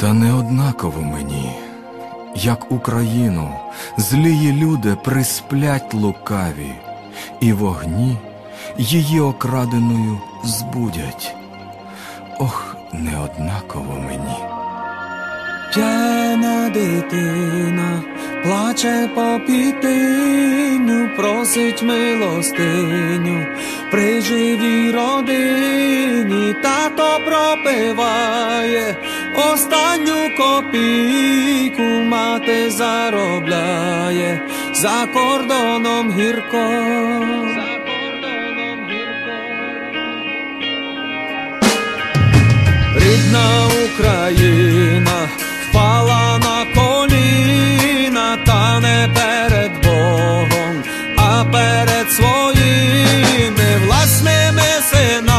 Та не однаково мені, як Україну, злії люди присплять лукаві, і вогні її окраденою збудять. Ох, не однаково мені. П'яна дитина плаче по пітиню, просить милостиню при живій родині, тато пропиває останню копійку, мати заробляє за кордоном гірко. Рідна Україна впала на коліна, та не перед Богом, а перед своїми власними синами,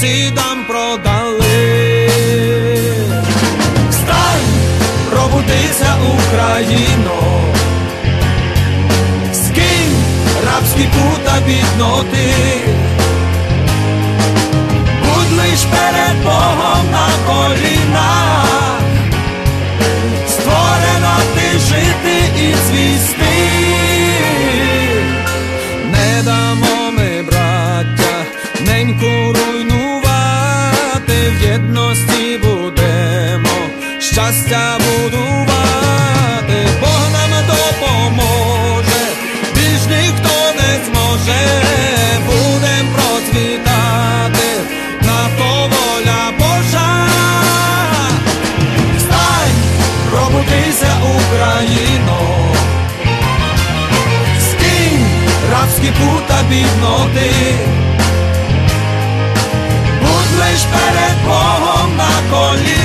сусідам продали. Встань, пробудися, Україно! Скинь рабські пута бідноти, щастя будувати, Бог нам допоможе, більш ніхто не зможе, будем процвітати, на воля Божа. Встань, пробудися, Україно, скинь рабські пута бідноти, будь лиш перед Богом на колінах.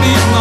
happy